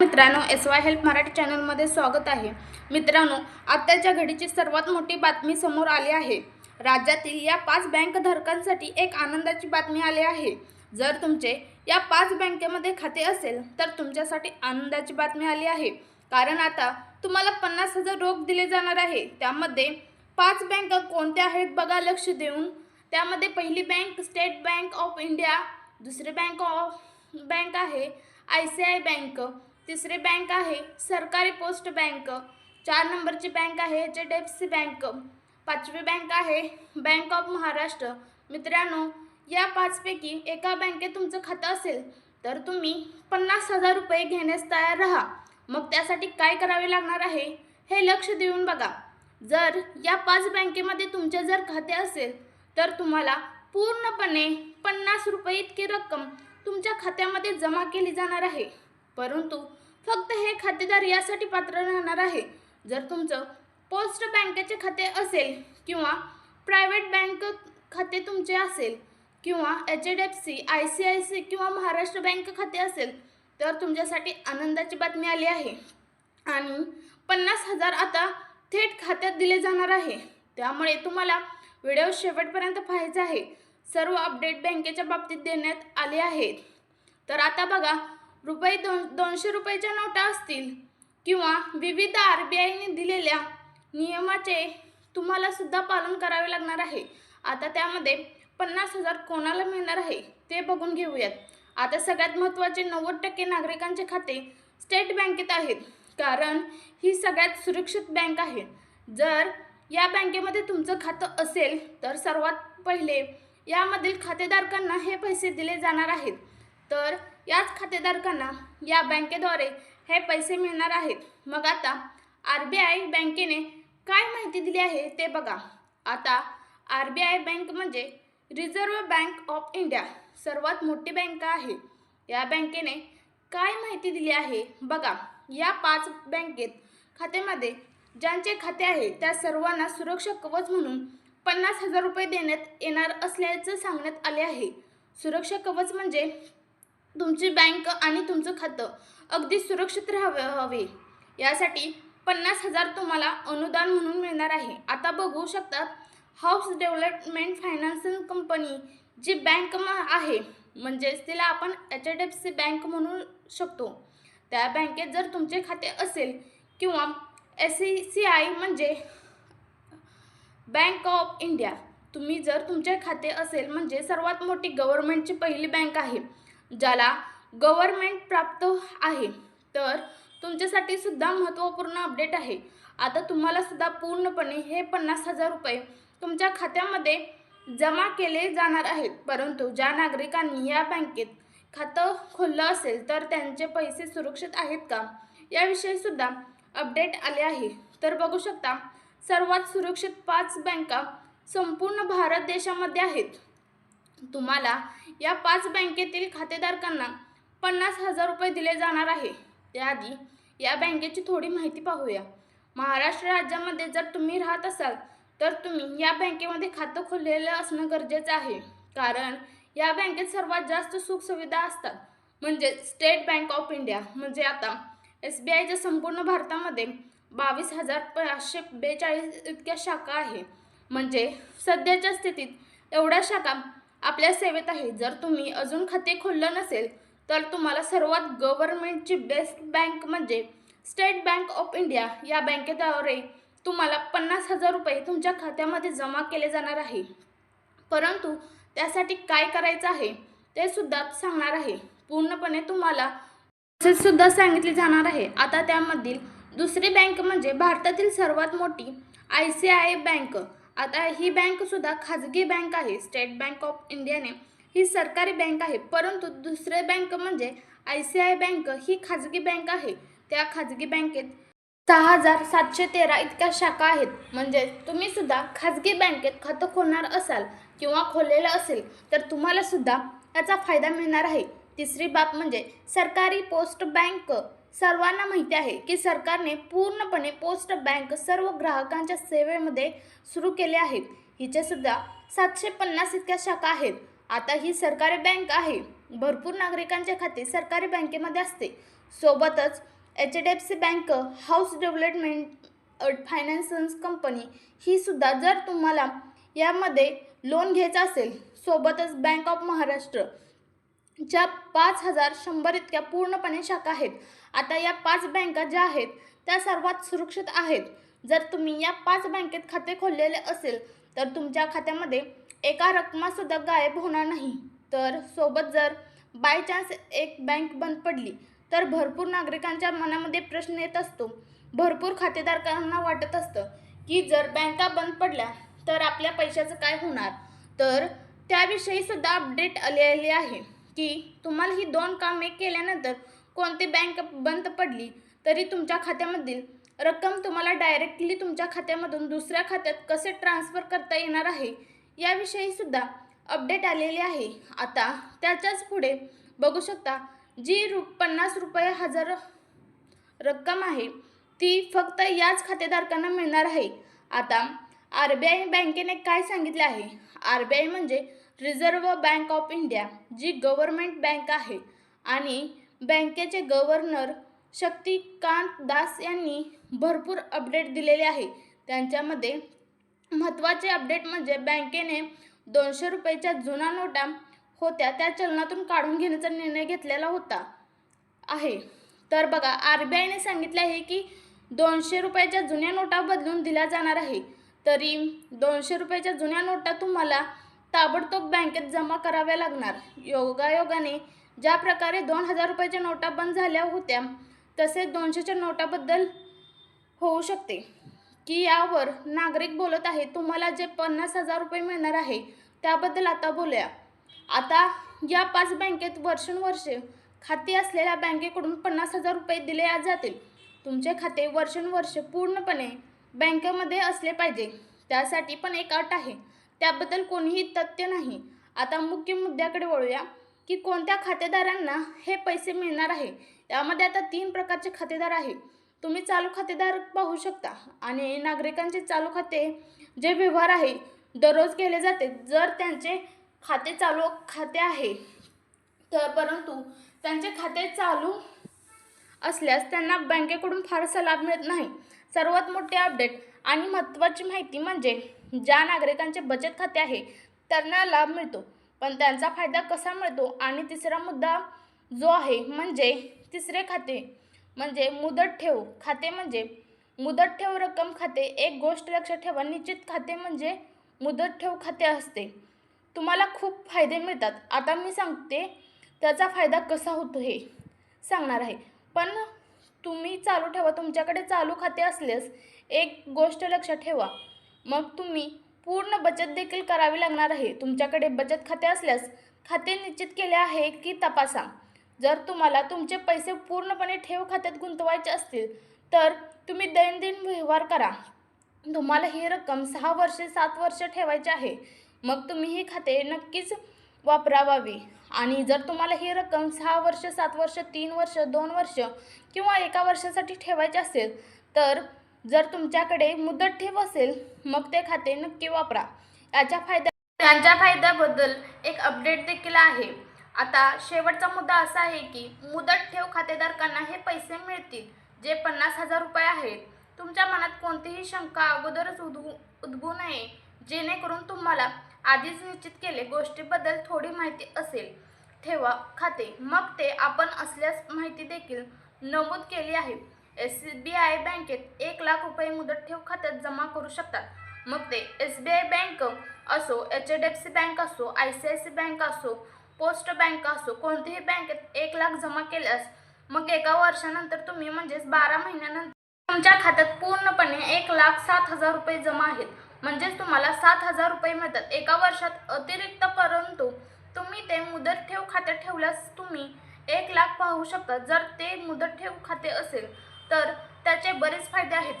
मित्रांनो S Y help Marathi चॅनलमध्ये स्वागत आहे. मित्रांनो आत्ताच्या घडीची सर्वात मोठी बातमी समोर आली आहे. राज्यातील या पाच बँक धारकांसाठी एक आनंदाची बातमी आली आहे. जर तुमचे या पाच बँकेमध्ये खाते असेल तर तुमच्यासाठी आनंदाची बातमी आली आहे. कारण आता तुम्हाला पन्नास हजार रोख दिले जाणार आहे. त्यामध्ये पाच बँका कोणत्या आहेत बघा लक्ष देऊन. त्यामध्ये पहिली bank state bank of India दुसरी बँक ऑफ बँक आहे आय सी आय बँक. तिसरी बँक आहे सरकारी पोस्ट बँक. चार नंबरची बँक आहे H D F C bank. पाचवी बँक आहे बँक ऑफ महाराष्ट्र. मित्रांनो या पाचपैकी एका बँकेत तुमचं खातं असेल तर तुम्ही पन्नास हजार रुपये घेण्यास तयार राहा. मग त्यासाठी काय करावे लागणार आहे हे लक्ष देऊन बघा. जर या पाच बँकेमध्ये तुमचे जर खाते असेल तर तुम्हाला पूर्णपणे पन्नास रुपये इतकी रक्कम तुमच्या खात्यामध्ये जमा केली जाणार आहे. परंतु फक्त हे खातेदार यासाठी पात्र राहणार आहे. जर तुमचं पोस्ट बँकेचे खाते असेल किंवा प्रायव्हेट बँक खाते तुमचे असेल किंवा H D F C I C I C किंवा महाराष्ट्र बँक खाते असेल तर तुमच्यासाठी आनंदाची बातमी आली आहे. आणि पन्नास हजार आता थेट खात्यात दिले जाणार आहे. त्यामुळे तुम्हाला व्हिडिओ शेवटपर्यंत पाहायचा आहे. सर्व अपडेट बँकेच्या बाबतीत देण्यात आले आहेत. तर आता बघा रुपये दोन दोनशे रुपयाच्या नोटा असतील किंवा विविध आर बी आयने दिलेल्या नियमाचे तुम्हाला सुद्धा पालन करावे लागणार आहे. आता त्यामध्ये पन्नास हजार कोणाला मिळणार आहे ते बघून घेऊयात. आता सगळ्यात महत्त्वाचे नव्वद टक्के नागरिकांचे खाते स्टेट बँकेत आहेत. कारण ही सगळ्यात सुरक्षित बँक आहे. जर या बँकेमध्ये तुमचं खातं असेल तर सर्वात पहिले यामधील खातेधारकांना हे पैसे दिले जाणार आहेत. तर याच खातेधारकांना या बँकेद्वारे हे पैसे मिळणार आहेत. मग आता आर बी आय बँकेने काय माहिती दिली आहे ते बघा. आता आर बी आय बँक म्हणजे रिझर्व्ह बँक ऑफ इंडिया सर्वात मोठी बँक आहे. या बँकेने काय माहिती दिली आहे बघा. या पाच बँकेत खात्यामध्ये ज्यांचे खाते आहे त्या सर्वांना सुरक्षा कवच म्हणून पन्नास हजार रुपये देण्यात येणार असल्याचं सांगण्यात आले आहे. सुरक्षा कवच म्हणजे तुमची बँक आणि तुमचं खातं अगदी सुरक्षित राहावे हवे. यासाठी पन्नास हजार तुम्हाला अनुदान म्हणून मिळणार आहे. आता बघू शकतात हाऊस डेव्हलपमेंट फायनान्सिंग कंपनी जी बँक म- आहे म्हणजेच तिला आपण H D F C bank म्हणू शकतो. त्या बँकेत जर तुमचे खाते असेल किंवा एस सी सी आय म्हणजे बँक ऑफ इंडिया तुम्ही जर तुमचे खाते असेल म्हणजे सर्वात मोठी गव्हर्नमेंटची पहिली बँक आहे ज्याला गव्हर्मेंट प्राप्त आहे. तर तुमच्यासाठी सुद्धा महत्त्वपूर्ण अपडेट आहे. आता तुम्हाला सुद्धा पूर्णपणे हे पन्नास हजार रुपये तुमच्या खात्यामध्ये जमा केले जाणार आहेत. परंतु ज्या नागरिकांनी या बँकेत खातं खोललं असेल तर त्यांचे पैसे सुरक्षित आहेत का? याविषयी सुद्धा अपडेट आले आहे. तर बघू शकता सर्वात सुरक्षित पाच बँका संपूर्ण भारत देशामध्ये आहेत. तुम्हाला या पाच बँकेतील खातेधारकांना पन्नास हजार रुपये दिले जाणार आहे. त्याआधी या बँकेची थोडी माहिती पाहूया. महाराष्ट्र राज्यामध्ये जर तुम्ही राहत असाल तर तुम्ही या बँकेमध्ये खातं खोललेलं असणं गरजेचं आहे. कारण या बँकेत सर्वात जास्त सुखसुविधा असतात. म्हणजे स्टेट बँक ऑफ इंडिया. म्हणजे आता एस बी आयच्या संपूर्ण भारतामध्ये बावीस हजार पाचशे बेचाळीस इतक्या शाखा आहे. म्हणजे सध्याच्या स्थितीत एवढ्या शाखा आपल्या सेवेत आहे. जर तुम्ही अजून खाते खोललं नसेल तर तुम्हाला सर्वात गव्हर्नमेंटची बेस्ट बँक म्हणजे स्टेट बँक ऑफ इंडिया या बँकेद्वारे तुम्हाला पन्नास हजार रुपये तुमच्या खात्यामध्ये जमा केले जाणार आहे. परंतु त्यासाठी काय करायचं आहे ते सुद्धा सांगणार आहे. पूर्णपणे तुम्हाला प्रोसेस सुद्धा सांगितली जाणार आहे. आता त्यामधील दुसरी बँक म्हणजे भारतातील सर्वात मोठी आय सी आय बँक. आता ही बँकसुद्धा खाजगी बँक आहे. स्टेट बँक ऑफ इंडियाने ही सरकारी बँक आहे. परंतु दुसरे बँक म्हणजे आय सी आय बँक ही खाजगी बँक आहे. त्या खाजगी बँकेत सहा हजार सातशे तेरा इतक्या शाखा आहेत. म्हणजे तुम्ही सुद्धा खाजगी बँकेत खातं खोलणार असाल किंवा खोललेलं असेल तर तुम्हाला सुद्धा याचा फायदा मिळणार आहे. तिसरी बाब म्हणजे सरकारी पोस्ट बँक सर्वांना माहिती आहे की सरकारने पूर्णपणे पोस्ट बँक सर्व ग्राहकांच्या सेवेमध्ये सुरू केले आहेत. हिच्यासुद्धा सुद्धा सातशे पन्नास इतक्या शाखा आहेत. आता ही सरकारी बँक आहे. भरपूर नागरिकांचे खाते सरकारी बँकेमध्ये असते. सोबतच H D F C bank house development finance company ही सुद्धा जर तुम्हाला यामध्ये लोन घ्यायचं असेल सोबतच बँक ऑफ महाराष्ट्र ज्या पाच हजार शंभर इतक्या पूर्णपणे शाखा आहेत आता या पाच बँका ज्या आहेत त्या सर्वात सुरक्षित आहेत. जर तुम्ही या पाच बँकेत खाते खोललेले असेल तर तुमच्या खात्यामध्ये एका रकमासुद्धा गायब होणार नाही. तर सोबत जर बाय चान्स एक बँक बंद पडली तर भरपूर नागरिकांच्या मनामध्ये प्रश्न येत असतो. भरपूर खातेदारकांना वाटत असतं की जर बँका बंद पडल्या तर आपल्या पैशाचं काय होणार? तर त्याविषयीसुद्धा अपडेट आलेली आहे. की तुम्हाला ही दोन कामे केल्यानंतर कोणती बँक बंद पडली तरी तुमच्या खात्यामधील रक्कम तुम्हाला डायरेक्टली तुमच्या खात्यामधून दुसऱ्या खात्यात कसे ट्रान्सफर करता येणार आहे याविषयी सुद्धा अपडेट आलेली आहे. आता त्याच्याच पुढे बघू शकता जी रु पन्नास रुपये हजार रक्कम आहे ती फक्त याच खातेधारकांना मिळणार आहे. आता आर बी आय बँकेने काय सांगितले आहे? आर बी आय म्हणजे रिझर्व्ह बँक ऑफ इंडिया जी गव्हर्मेंट बँक आहे. आणि बँकेचे गव्हर्नर शक्तिकांत दास यांनी भरपूर अपडेट दिलेले आहे. त्यांच्यामध्ये महत्त्वाचे अपडेट म्हणजे बँकेने दोनशे रुपयाच्या जुन्या नोटा होत्या त्या चलनातून काढून घेण्याचा निर्णय घेतलेला होता. आहे. तर बघा आर बी आयने सांगितले आहे की दोनशे रुपयाच्या जुन्या नोटा बदलून दिल्या जाणार आहे. तरी दोनशे रुपयाच्या जुन्या नोटा तुम्हाला ताबडतोब बँकेत जमा कराव्या लागणार. योगायोगाने ज्या प्रकारे दोन हजार रुपयाच्या नोटा बंद झाल्या होत्या तसेच दोनशेच्या नोटाबद्दल होऊ शकते. की यावर नागरिक बोलत आहे तुम्हाला जे पन्नास हजार रुपये मिळणार आहे त्याबद्दल आता बोलूया. आता या पाच बँकेत वर्षानुवर्षे खाते असलेल्या बँकेकडून पन्नास हजार रुपये दिले जातील. तुमचे खाते वर्षानुवर्ष पूर्णपणे बँकेमध्ये असले पाहिजे. त्यासाठी पण एक अट आहे. त्याबद्दल कोणीही तथ्य नाही. आता मुख्य मुद्द्याकडे वळूया की कोणत्या खातेदारांना हे पैसे मिळणार आहे? यामध्ये आता तीन प्रकारचे खातेदार आहे. तुम्ही चालू खातेदार पाहू शकता आणि नागरिकांचे चालू खाते जे व्यवहार आहे दररोज केले जाते. जर त्यांचे खाते चालू खाते आहे तर परंतु त्यांचे खाते चालू असल्यास त्यांना बँकेकडून फारसा लाभ मिळत नाही. सर्वात मोठे अपडेट आणि महत्त्वाची माहिती म्हणजे ज्या नागरिकांचे बचत खाते आहे त्यांना लाभ मिळतो. पण त्यांचा फायदा कसा मिळतो? आणि तिसरा मुद्दा जो आहे म्हणजे तिसरे खाते म्हणजे मुदत ठेव. खाते म्हणजे मुदत ठेव रक्कम खाते. एक गोष्ट लक्षात ठेवा निश्चित खाते म्हणजे मुदत ठेव खाते असते. तुम्हाला खूप फायदे मिळतात. आता मी सांगते त्याचा फायदा कसा होतो हे सांगणार आहे. पण तुम्ही चालू ठेवा. तुमच्याकडे चालू खाते असल्यास एक गोष्ट लक्षात ठेवा. मग तुम्ही पूर्ण बचत देखील करावी लागणार आहे. तुमच्याकडे बचत खाते असल्यास खाते निश्चित केले आहे की तपासा. जर तुम्हाला तुमचे पैसे पूर्णपणे ठेव खात्यात गुंतवायचे असतील तर तुम्ही दैनंदिन व्यवहार करा. तुम्हाला ही रक्कम सहा वर्षे सात वर्ष ठेवायची आहे. मग तुम्ही ही खाते नक्कीच वापरावावी. आणि जर तुम्हाला ही रक्कम सहा वर्ष सात वर्ष तीन वर्ष दोन वर्ष किंवा एका वर्षासाठी ठेवायचे असेल तर जर तुमच्याकडे मुदत ठेव असेल मग ते खाते नक्की वापरा. याच्या फायद्या त्यांच्या फायद्याबद्दल एक अपडेट देखील आहे. आता शेवटचा मुद्दा असा आहे की मुदत ठेव खातेदारकांना हे पैसे मिळतील जे पन्नास हजार रुपये आहेत. तुमच्या मनात कोणतीही शंका अगोदरच उद्भू उद्भवू नये. जेणेकरून तुम्हाला आधीच निश्चित केले गोष्टीबद्दल थोडी माहिती असेल. ठेवा खाते. मग ते आपण असल्यास माहिती देखील नमूद केली आहे. एस बी आय बँकेत एक लाख रुपये मुदत ठेव खात्यात जमा करू शकतात. मग ते एस बी आय बँक असो H D F C bank असो I C I C bank असो पोस्ट बँक असो कोणत्याही बँकेत एक लाख जमा केल्यास मग एका वर्षानंतर तुम्ही म्हणजेच बारा महिन्यानंतर तुमच्या खात्यात पूर्णपणे एक लाख सात हजार रुपये जमा आहेत. म्हणजेच तुम्हाला सात हजार रुपये मिळतात. एका वर्षात अतिरिक्त परंतु तुम्ही ते मुदत ठेव खात्यात ठेवल्यास तुम्ही एक लाख पाहू शकता. जर ते मुदत ठेव खाते असेल तर त्याचे बरेच फायदे आहेत.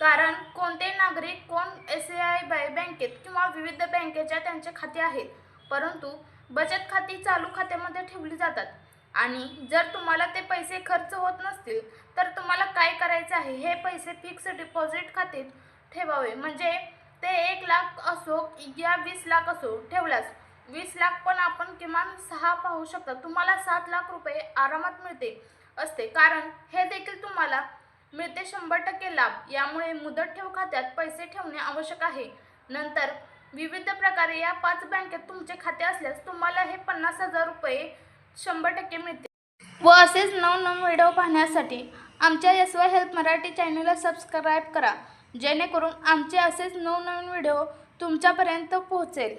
कारण कोणते नागरिक कोण एस आय बाय बँकेत किंवा विविध बँकेच्या त्यांचे खाते आहेत परंतु बचत खाती चालू खात्यामध्ये ठेवली जातात. आणि जर तुम्हाला ते पैसे खर्च होत नसतील तर तुम्हाला काय करायचं आहे? हे पैसे फिक्स डिपॉझिट खात्यात ठेवावे. म्हणजे ते एक लाख असो या वीस लाख असो ठेवल्यास वीस लाख पण आपण किमान सहा पाहू शकता. तुम्हाला सात लाख रुपये आरामात मिळते असते. कारण हे देखील तुम्हाला मिळते शंभर टक्के लाभ. यामुळे मुदत ठेव खात्यात पैसे ठेवणे आवश्यक आहे. नंतर विविध प्रकारे या पाच बँकेत तुमचे खाते असल्यास तुम्हाला हे पन्नास हजार रुपये शंभर टक्के मिळते व असेच नवनव व्हिडिओ पाहण्यासाठी आमच्या एस वाय हेल्प मराठी चॅनलला सबस्क्राईब करा. जेणेकरून आमचे असेच नवनवीन व्हिडिओ तुमच्यापर्यंत पोहोचेल.